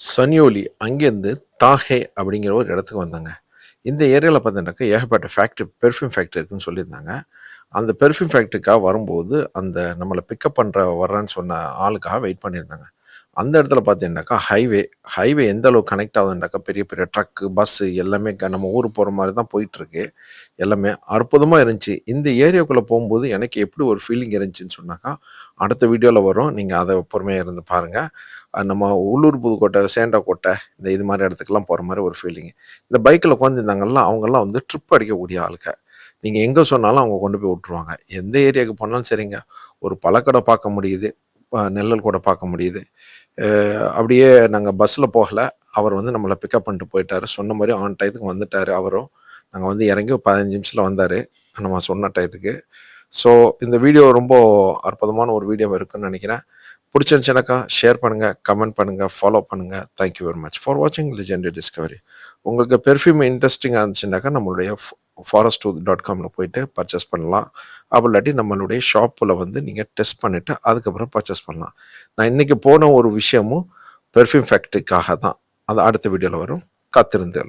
சன்யோலி அங்கேருந்து தாஹே அப்படிங்கிற ஒரு இடத்துக்கு வந்தாங்க. இந்த ஏரியாவில் பார்த்தீங்கன்னாக்கா ஏகப்பட்ட ஃபேக்ட்ரி பெர்ஃப்யூம் ஃபேக்ட்ரி இருக்குன்னு சொல்லியிருந்தாங்க. அந்த பெர்ஃப்யூம் ஃபேக்ட்ரிக்காக வரும்போது அந்த நம்மளை பிக்கப் பண்ணுற வர்றான்னு சொன்ன ஆளுக்காக வெயிட் பண்ணியிருந்தாங்க. அந்த இடத்துல பார்த்தீங்கன்னாக்கா ஹைவே ஹைவே எந்த அளவுக்கு கனெக்ட் ஆகுதுன்னாக்கா பெரிய பெரிய ட்ரக்கு பஸ்ஸு எல்லாமே க- நம்ம ஊர் போகிற மாதிரி தான் போயிட்டுருக்கு. எல்லாமே அற்புதமாக இருந்துச்சு. இந்த ஏரியாவுக்குள்ளே போகும்போது எனக்கு எப்படி ஒரு ஃபீலிங் இருந்துச்சுன்னு சொன்னாக்கா அடுத்த வீடியோவில் வரும். நீங்கள் அதை பொறுமையாக இருந்து பாருங்கள் நம்ம உள்ளூர் புதுக்கோட்டை சேண்டாக்கோட்டை இந்த இது மாதிரி இடத்துக்குலாம் போகிற மாதிரி ஒரு ஃபீலிங் இந்த பைக்கில் உட்காந்துருந்தாங்கல்ல அவங்கெல்லாம் வந்து ட்ரிப் அடிக்கக்கூடிய ஆளுங்க. நீங்கள் எங்கே சொன்னாலும் அவங்க கொண்டு போய் விட்ருவாங்க எந்த ஏரியாவுக்கு போனாலும் சரிங்க. ஒரு பழக்கடை பார்க்க முடியுது. நெல்லல் கூட பார்க்க முடியுது. அப்படியே நாங்கள் பஸ்ஸில் போகலை. அவர் வந்து நம்மளை பிக்கப் பண்ணிட்டு போயிட்டார். சொன்ன மாதிரி ஆன் டயத்துக்கு வந்துட்டார் அவரும். நாங்கள் வந்து இறங்கி ஒரு பதினஞ்சு நிமிஷத்தில் வந்தார். நம்ம சொன்ன டயத்துக்கு ஸோ இந்த வீடியோ ரொம்ப அற்புதமான ஒரு வீடியோ இருக்குன்னு நினைக்கிறேன். பிடிச்சிருந்துச்சுனாக்கா ஷேர் பண்ணுங்கள் கமெண்ட் பண்ணுங்கள் ஃபாலோ பண்ணுங்கள் thank you very much for வாட்சிங் லெஜெண்டரி டிஸ்கவரி உங்களுக்கு பெர்ஃப்யூம் இன்ட்ரெஸ்டிங்காக இருந்துச்சுனாக்கா நம்மளுடைய ஃபாரஸ்ட் டாட் காமில் போயிட்டு பர்ச்சேஸ் பண்ணலாம். அப்படி இல்லாட்டி நம்மளுடைய ஷாப்பில் வந்து நீங்கள் டெஸ்ட் பண்ணிவிட்டு அதுக்கப்புறம் பர்ச்சேஸ் பண்ணலாம். நான் இன்றைக்கி போன ஒரு விஷயமும் பெர்ஃப்யூம் ஃபேக்ட்ரிக்காக தான். அது அடுத்த வீடியோவில் வரும். காத்திருந்து